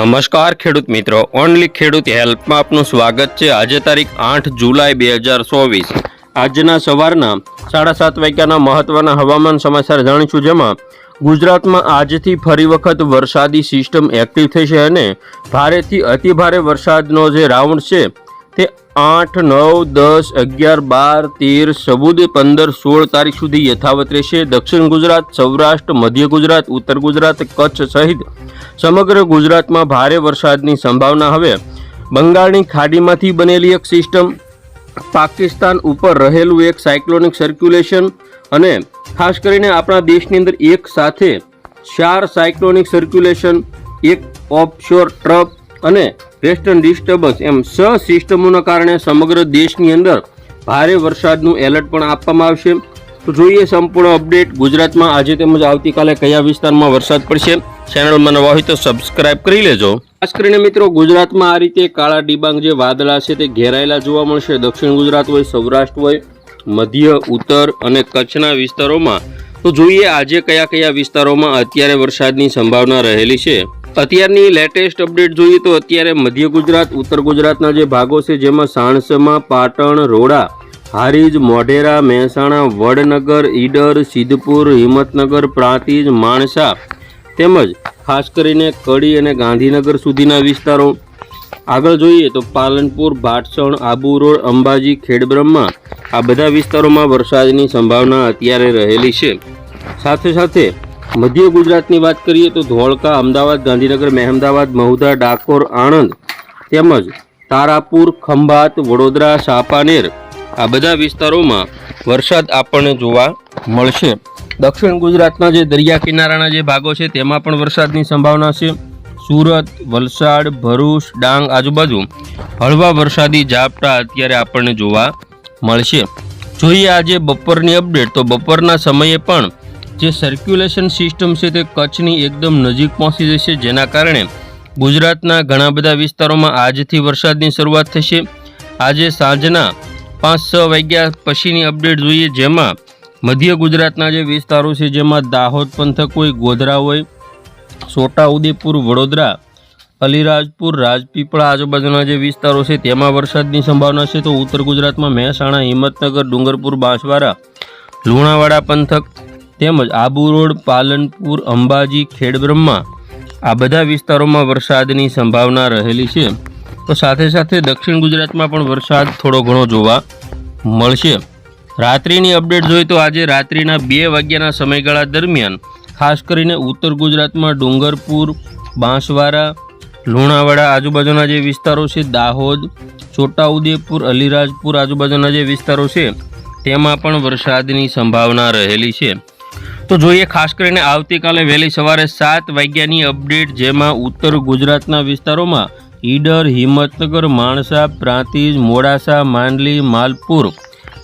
નમસ્કાર ખેડૂત મિત્રો, ઓનલી ખેડૂત હેલ્પમાં આપનું સ્વાગત છે. આજે તારીખ આઠ જુલાઈ બે હજાર ચોવીસ. આજના સવારના સાડા સાત વાગ્યાના મહત્વના હવામાન સમાચાર જાણીશું, જેમાં ગુજરાતમાં આજથી ફરી વખત વરસાદી સિસ્ટમ એક્ટિવ થશે અને ભારેથી અતિભારે વરસાદનો જે રાઉન્ડ છે તે આઠ, નવ, દસ, અગિયાર, બાર, તેર, ચૌદ, પંદર, સોળ તારીખ સુધી યથાવત રહેશે. દક્ષિણ ગુજરાત, સૌરાષ્ટ્ર, મધ્ય ગુજરાત, ઉત્તર ગુજરાત, કચ્છ સહિત સમગ્ર ગુજરાતમાં ભારે વરસાદની સંભાવના હવે. બંગાળની ખાડીમાંથી બનેલી એક સિસ્ટમ પાકિસ્તાન ઉપર રહેલું એક સાયક્લોનિક સર્ક્યુલેશન અને ખાસ કરીને આપણા દેશની અંદર એક સાથે ચાર સાયક્લોનિક સર્ક્યુલેશન એક ઓફશોર ટ્રપ અને વેસ્ટર્ન ડિસ્ટર્બન્સ એમ સ સિસ્ટમોના કારણે સમગ્ર દેશની અંદર ભારે વરસાદનું એલર્ટ પણ આપવામાં આવશે. તો જોઈએ સંપૂર્ણ અપડેટ ગુજરાતમાં. આજે તેમજ આવતીકાલે કયા વિસ્તારમાં વરસાદ પડશે? ચેનલમાં નવા હોય તો સબસ્ક્રાઇબ કરી લેજો. ખાસ કરીને મિત્રો, ગુજરાતમાં આ રીતે કાળા ડિબાંગ જે વાદળા છે તે ઘેરાયેલા જોવા મળશે. દક્ષિણ ગુજરાત હોય, સૌરાષ્ટ્ર હોય, મધ્ય, ઉત્તર અને કચ્છના વિસ્તારોમાં. તો જોઈએ આજે કયા કયા વિસ્તારોમાં અત્યારે વરસાદની સંભાવના રહેલી છે. અત્યારની લેટેસ્ટ અપડેટ જોઈએ તો અત્યારે મધ્ય ગુજરાત, ઉત્તર ગુજરાતના જે ભાગો છે, જેમાં સાણસમાં, પાટણ, રોડા, હારીજ, મોઢેરા, મહેસાણા, વડનગર, ઈડર, સિદ્ધપુર, હિંમતનગર, પ્રાંતિજ, માણસા તેમજ ખાસ કરીને કડી અને ગાંધીનગર સુધીના વિસ્તારો. આગળ જોઈએ તો પાલનપુર, ભાટસણ, આબુ રોડ, અંબાજી, ખેડબ્રહ્મા આ બધા વિસ્તારોમાં વરસાદની સંભાવના અત્યારે રહેલી છે. સાથે સાથે મધ્ય ગુજરાતની વાત કરીએ તો ધોળકા, અમદાવાદ, ગાંધીનગર, મહેમદાવાદ મહુધા ડાકોર, આણંદ તેમજ તારાપુર, ખંભાત, વડોદરા, સાપાનેર આ બધા વિસ્તારોમાં વરસાદ આપણને જોવા મળશે. દક્ષિણ ગુજરાતના જે દરિયા કિનારાના જે ભાગો છે તેમાં પણ વરસાદની સંભાવના છે. સુરત, વલસાડ, ભરૂચ, ડાંગ આજુબાજુ હળવા વરસાદી ઝાપટા અત્યારે આપણને જોવા મળશે. જોઈએ આજે બપોરની અપડેટ તો બપોરના સમયે પણ જે સર્ક્યુલેશન સિસ્ટમ છે તે કચ્છની એકદમ નજીક પહોંચી જશે, જેના કારણે ગુજરાતના ઘણા બધા વિસ્તારોમાં આજથી વરસાદની શરૂઆત થશે. આજે સાંજના પાંચ છ વાગ્યા પછીની અપડેટ જોઈએ, જેમાં મધ્ય ગુજરાતના જે વિસ્તારો છે, જેમાં દાહોદ પંથક હોય ગોધરા હોય, છોટાઉદેપુર, વડોદરા, અલીરાજપુર, રાજપીપળા આજુબાજુના જે વિસ્તારો છે, તેમાં વરસાદની સંભાવના છે. તો ઉત્તર ગુજરાતમાં મહેસાણા, હિંમતનગર, ડુંગરપુર, બાંસવાડા, લુણાવાડા, પંથક તેમજ આબુ રોડ, પાલનપુર, અંબાજી, ખેડબ્રહ્મા આ બધા વિસ્તારોમાં વરસાદની સંભાવના રહેલી છે. તો સાથે સાથે દક્ષિણ ગુજરાતમાં પણ વરસાદ થોડો ઘણો જોવા મળશે. રાત્રિની અપડેટ જોઈએ તો આજે રાત્રિના બે વાગ્યાના સમયગાળા દરમિયાન ખાસ કરીને ઉત્તર ગુજરાતમાં ડુંગરપુર, બાંસવાડા, લુણાવાડા આજુબાજુના જે વિસ્તારો છે, દાહોદ, છોટાઉદેપુર, અલીરાજપુર આજુબાજુના જે વિસ્તારો છે, તેમાં પણ વરસાદની સંભાવના રહેલી છે. તો જોઈએ, ખાસ કરીને આવતીકાલે વહેલી સવારે સાત વાગ્યાની અપડેટ, જેમાં ઉત્તર ગુજરાતના વિસ્તારોમાં ઈડર, હિંમતનગર, માણસા, પ્રાંતિજ, મોડાસા, માંડલી, માલપુર,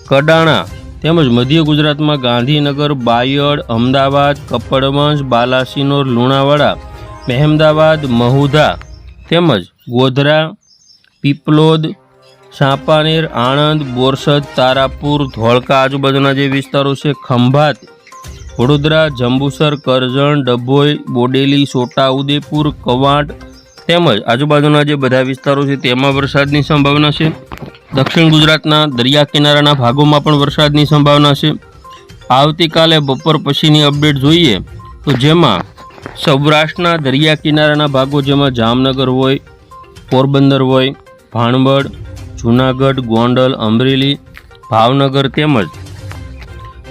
કડાણા તેમજ મધ્ય ગુજરાતમાં ગાંધીનગર, બાયડ, અમદાવાદ કપડવંશ બાલાસિનોર, લુણાવાડા, મહેમદાવાદ, મહુધા તેમજ ગોધરા, પીપલોદ, સાંપાનેર, આણંદ, બોરસદ, તારાપુર, ધોળકા આજુબાજુના જે વિસ્તારો છે, ખંભાત વડોદરા, જંબુસર, કરજણ, ડભોઈ, બોડેલી છોટાઉદેપુર કવાંટ તેમજ આજુબાજુના જે બધા વિસ્તારો છે તેમાં વરસાદની સંભાવના છે. દક્ષિણ ગુજરાતના દરિયા કિનારાના ભાગોમાં પણ વરસાદની સંભાવના છે. આવતીકાલે બપોર પછીની અપડેટ જોઈએ તો જેમાં સૌરાષ્ટ્રના દરિયા કિનારાના ભાગો જેમાં જામનગર હોય, પોરબંદર હોય, ભાણવડ, જૂનાગઢ, ગોંડલ, અમરેલી, ભાવનગર તેમજ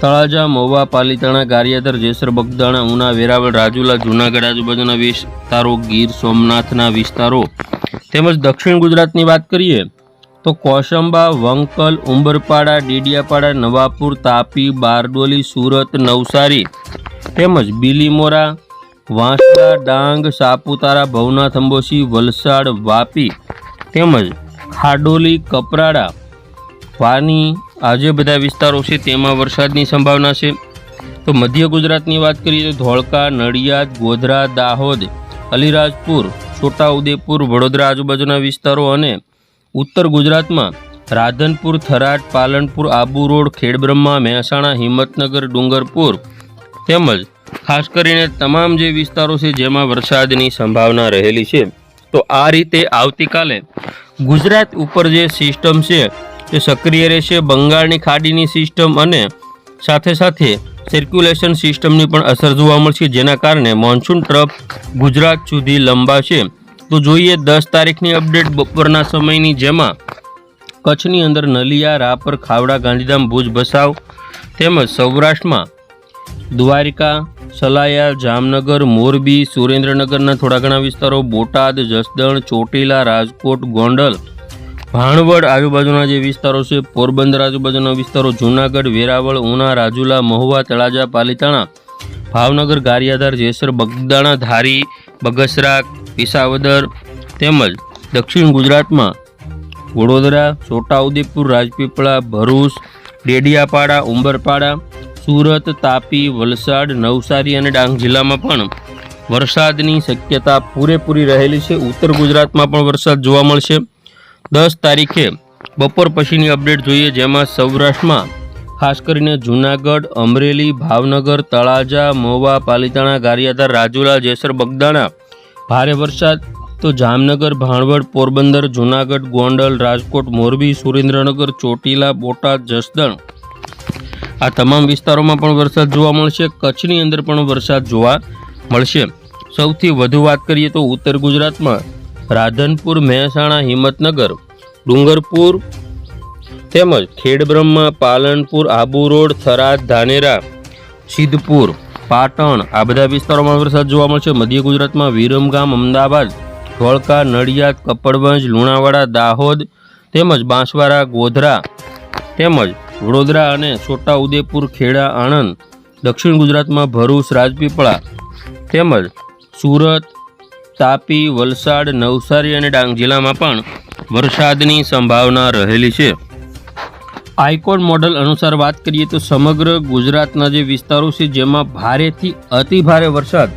તળાજા મહુવા પાલીતાણા, ગારિયાધર, જેસર, બગદાણા, ઉના, વેરાવળ, રાજુલા, જૂનાગઢ, આજુબાજુના વિસ્તારો ગીર, સોમનાથના વિસ્તારો. તેમજ દક્ષિણ ગુજરાતની વાત કરીએ, તો કોશંબા વંકલ, ઉંબરપાડા, ડેડિયાપાડા, નવાપુર, તાપી, બારડોલી, સુરત, નવસારી. તેમજ બીલીમોરા, વાંસદા, ડાંગ, સાપુતારા, ભવનાથ, અંબોસી, વલસાડ, વાપી. તેમજ ખાડોલી, કપરાડા, વાની આ જે બધા વિસ્તારો છે તેમાં વરસાદની સંભાવના છે. તો મધ્ય ગુજરાતની વાત કરીએ તો ધોળકા, નડિયાદ, ગોધરા, દાહોદ, અલીરાજપુર, છોટાઉદેપુર, વડોદરા આજુબાજુના વિસ્તારો અને ઉત્તર ગુજરાતમાં રાધનપુર, થરાદ, પાલનપુર, આબુ રોડ, ખેડબ્રહ્મા, મહેસાણા, હિંમતનગર, ડુંગરપુર તેમજ ખાસ કરીને તમામ જે વિસ્તારો છે જેમાં વરસાદની સંભાવના રહેલી છે. તો આ રીતે આવતીકાલે ગુજરાત ઉપર જે સિસ્ટમ છે તે સક્રિય રહેશે બંગાળની ખાડીની સિસ્ટમ અને સાથે સાથે સર્ક્યુલેશન સિસ્ટમની પણ અસર જોવા મળશે, જેના કારણે મોન્સૂન ટ્રફ ગુજરાત સુધી લંબાશે. તો જોઈએ દસ તારીખની અપડેટ બપોરના સમયની, જેમાં કચ્છની અંદર નલિયા, રાપર, ખાવડા, ગાંધીધામ, ભુજ, ભસાવ તેમજ સૌરાષ્ટ્રમાં દ્વારિકા, સલાયા, જામનગર, મોરબી, સુરેન્દ્રનગરના થોડા ઘણા વિસ્તારો, બોટાદ, જસદણ, ચોટીલા, રાજકોટ, ગોંડલ ભાણવડ આજુબાજુના જે વિસ્તારો છે, પોરબંદર આજુબાજુના વિસ્તારો, જૂનાગઢ, વેરાવળ, ઉના, રાજુલા, મહુવા, તળાજા, પાલીતાણા, ભાવનગર, ગારિયાધાર, જેસર, બગદાણા, ધારી બગસરા પિસાવદર તેમજ દક્ષિણ ગુજરાતમાં વડોદરા, છોટાઉદેપુર, રાજપીપળા, ભરૂચ, ડેડિયાપાડા, ઉંબરપાડા, સુરત, તાપી, વલસાડ, નવસારી અને ડાંગ જિલ્લામાં પણ વરસાદની શક્યતા પૂરેપૂરી રહેલી છે. ઉત્તર ગુજરાતમાં પણ વરસાદ જોવા મળશે. દસ તારીખે બપોર પછીની અપડેટ જોઈએ, જેમાં સૌરાષ્ટ્રમાં ખાસ કરીને જૂનાગઢ, અમરેલી, ભાવનગર, તળાજા, મોવા, પાલીતાણા, ગારિયાધાર, રાજુલા, જેસર, બગદાણા ભારે વરસાદ, તો જામનગર, ભાણવડ, પોરબંદર, જૂનાગઢ, ગોંડલ, રાજકોટ, મોરબી, સુરેન્દ્રનગર, ચોટીલા, બોટાદ, જસદણ આ તમામ વિસ્તારોમાં પણ વરસાદ જોવા મળશે. કચ્છની અંદર પણ વરસાદ જોવા મળશે. સૌથી વધુ વાત કરીએ તો ઉત્તર ગુજરાતમાં રાધનપુર, મહેસાણા, હિંમતનગર, ડુંગરપુર તેમજ ખેડબ્રહ્મા, પાલનપુર, આબુ રોડ, થરાદ, ધાનેરા, સિદ્ધપુર, પાટણ આ બધા વિસ્તારોમાં વરસાદ જોવા મળશે. મધ્ય ગુજરાતમાં વિરમગામ, અમદાવાદ, ધોળકા, નડિયાદ, કપડવંજ, લુણાવાડા, દાહોદ તેમજ બાંસવાડા, ગોધરા તેમજ વડોદરા અને છોટાઉદેપુર, ખેડા, આણંદ, દક્ષિણ ગુજરાતમાં ભરૂચ, રાજપીપળા તેમજ સુરત તાપી, વલસાડ, નવસારી અને ડાંગ જિલ્લામાં પણ વરસાદની સંભાવના રહેલી છે. આઇકોન મોડલ અનુસાર વાત કરીએ તો સમગ્ર ગુજરાતના જે વિસ્તારો છે, જેમાં ભારેથી અતિ ભારે વરસાદ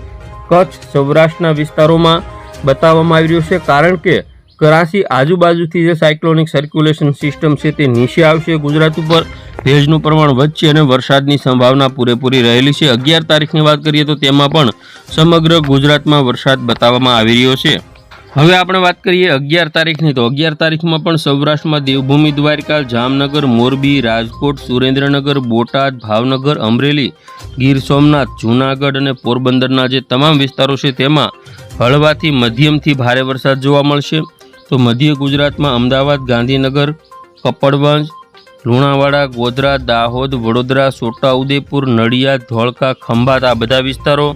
કચ્છ, સૌરાષ્ટ્રના વિસ્તારોમાં બતાવવામાં આવી રહ્યો છે. કારણ કે કરાચી આજુબાજુથી જે સાયક્લોનિક સર્ક્યુલેશન સિસ્ટમ છે તે નીચે આવશે ગુજરાત ઉપર. ભેજનું પ્રમાણ વધશે અને વરસાદની સંભાવના પૂરેપૂરી રહેલી છે. અગિયાર તારીખની વાત કરીએ તો તેમાં પણ સમગ્ર ગુજરાતમાં વરસાદ બતાવવામાં આવી રહ્યો છે. હવે આપણે વાત કરીએ અગિયાર તારીખની તો અગિયાર તારીખમાં પણ સૌરાષ્ટ્રમાં દેવભૂમિ દ્વારકા, જામનગર, મોરબી, રાજકોટ, સુરેન્દ્રનગર, બોટાદ, ભાવનગર, અમરેલી, ગીર સોમનાથ, જૂનાગઢ અને પોરબંદરના જે તમામ વિસ્તારો છે તેમાં હળવાથી મધ્યમથી ભારે વરસાદ જોવા મળશે. તો મધ્ય ગુજરાતમાં અમદાવાદ, ગાંધીનગર, કપડવંજ, લુણાવાડા, ગોધરા, દાહોદ, વડોદરા, છોટાઉદેપુર, નડિયાદ, ધોળકા, ખંભાત આ બધા વિસ્તારો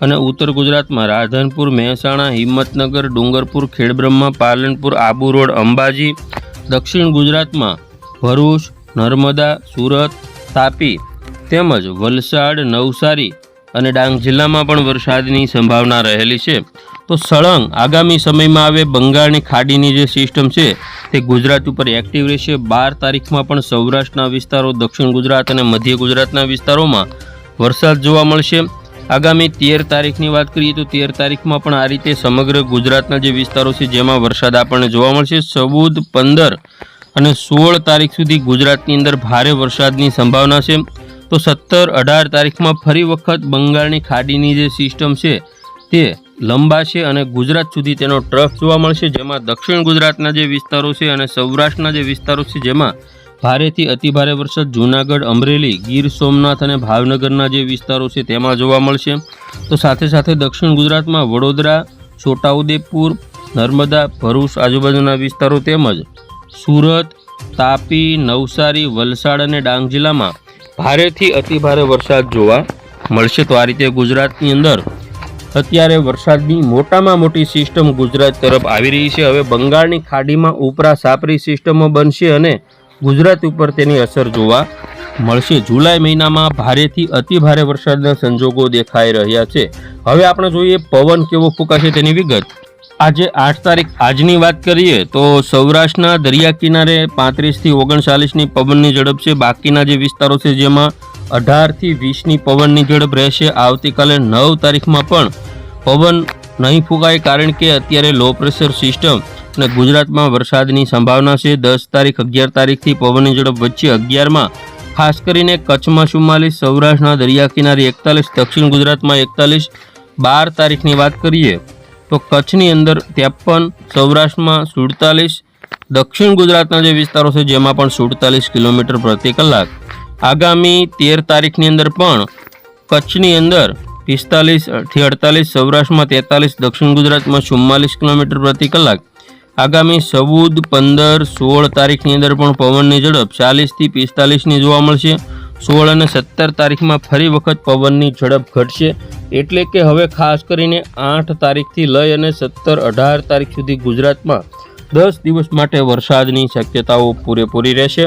અને ઉત્તર ગુજરાતમાં રાધનપુર, મહેસાણા, હિંમતનગર, ડુંગરપુર, ખેડબ્રહ્મા, પાલનપુર, આબુ રોડ, અંબાજી, દક્ષિણ ગુજરાતમાં ભરૂચ, નર્મદા, સુરત, તાપી તેમજ વલસાડ, નવસારી અને ડાંગ જિલ્લામાં પણ વરસાદની સંભાવના રહેલી છે. તો સળંગ આગામી સમયમાં આવે બંગાળની ખાડીની જે સિસ્ટમ છે, તે ગુજરાત ઉપર એક્ટિવ રહેશે. બાર તારીખમાં પણ સૌરાષ્ટ્રના વિસ્તારો, દક્ષિણ ગુજરાત અને મધ્ય ગુજરાતના વિસ્તારોમાં વરસાદ જોવા મળશે. આગામી તેર તારીખની વાત કરીએ તો તેર તારીખમાં પણ આ રીતે સમગ્ર ગુજરાતના જે વિસ્તારો છે, જેમાં વરસાદ આપણને જોવા મળશે. ચૌદ, પંદર અને સોળ તારીખ સુધી ગુજરાતની અંદર ભારે વરસાદની સંભાવના છે. તો સત્તર, અઢાર તારીખમાં ફરી વખત બંગાળની ખાડીની જે સિસ્ટમ છે, તે લંબાશે અને ગુજરાત સુધી તેનો ટ્રફ જોવા મળશે, જેમાં દક્ષિણ ગુજરાતના જે વિસ્તારો છે અને સૌરાષ્ટ્રના જે વિસ્તારો છે, જેમાં ભારેથી અતિભારે વરસાદ, જૂનાગઢ, અમરેલી, ગીર સોમનાથ અને ભાવનગરના જે વિસ્તારો છે, તેમાં જોવા મળશે. તો સાથે સાથે દક્ષિણ ગુજરાતમાં વડોદરા, છોટાઉદેપુર, નર્મદા, ભરૂચ આજુબાજુના વિસ્તારો તેમજ સુરત, તાપી, નવસારી, વલસાડ અને ડાંગ જિલ્લામાં ભારેથી અતિભારે વરસાદ જોવા મળશે. તો આ રીતે ગુજરાતની અંદર અત્યારે વરસાદની મોટામાં મોટી સિસ્ટમ ગુજરાત તરફ આવી રહી છે. હવે બંગાળની ખાડીમાં ઉપરા સાપરી સિસ્ટમો બનશે અને ગુજરાત ઉપર તેની અસર જોવા મળશે. જુલાઈ મહિનામાં ભારેથી અતિ ભારે વરસાદના સંજોગો દેખાઈ રહ્યા છે. હવે આપણે જોઈએ પવન કેવો ફૂંકાશે તેની વિગત. આજે આઠ તારીખ આજની વાત કરીએ તો સૌરાષ્ટ્રના દરિયા કિનારે પાંત્રીસથી ઓગણચાલીસની પવનની ઝડપ છે. બાકીના જે વિસ્તારો છે જેમાં અઢારથી વીસની પવનની ઝડપ રહેશે. આવતીકાલે નવ તારીખમાં પણ પવન નહીં ફૂંકાય કારણ કે અત્યારે લો પ્રેશર સિસ્ટમ અને ગુજરાતમાં વરસાદની સંભાવના છે. દસ તારીખ, અગિયાર તારીખથી પવનની ઝડપ વચ્ચે અગિયારમાં, ખાસ કરીને કચ્છમાં ચુમ્માલીસ, સૌરાષ્ટ્રના દરિયા કિનારે એકતાલીસ, દક્ષિણ ગુજરાતમાં એકતાલીસ. બાર તારીખની વાત કરીએ તો કચ્છની અંદર ત્રેપન, સૌરાષ્ટ્રમાં સુડતાલીસ. દક્ષિણ ગુજરાતના જે વિસ્તારો છે, જેમાં પણ સુડતાલીસ કિલોમીટર પ્રતિ કલાક. આગામી તેર તારીખની અંદર પણ કચ્છની અંદર પિસ્તાલીસથી અડતાલીસ, સૌરાષ્ટ્રમાં તેતાલીસ, દક્ષિણ ગુજરાતમાં ચુમ્માલીસ કિલોમીટર પ્રતિ કલાક. આગામી ચૌદ, પંદર, સોળ તારીખની અંદર પણ પવનની ઝડપ ચાલીસથી પિસ્તાલીસની જોવા મળશે. સોળ અને સત્તર તારીખમાં ફરી વખત પવનની ઝડપ ઘટશે. એટલે કે હવે ખાસ કરીને આઠ તારીખથી લઈ અને સત્તર, અઢાર તારીખ સુધી ગુજરાતમાં દસ દિવસ માટે વરસાદની શક્યતાઓ પૂરેપૂરી રહેશે.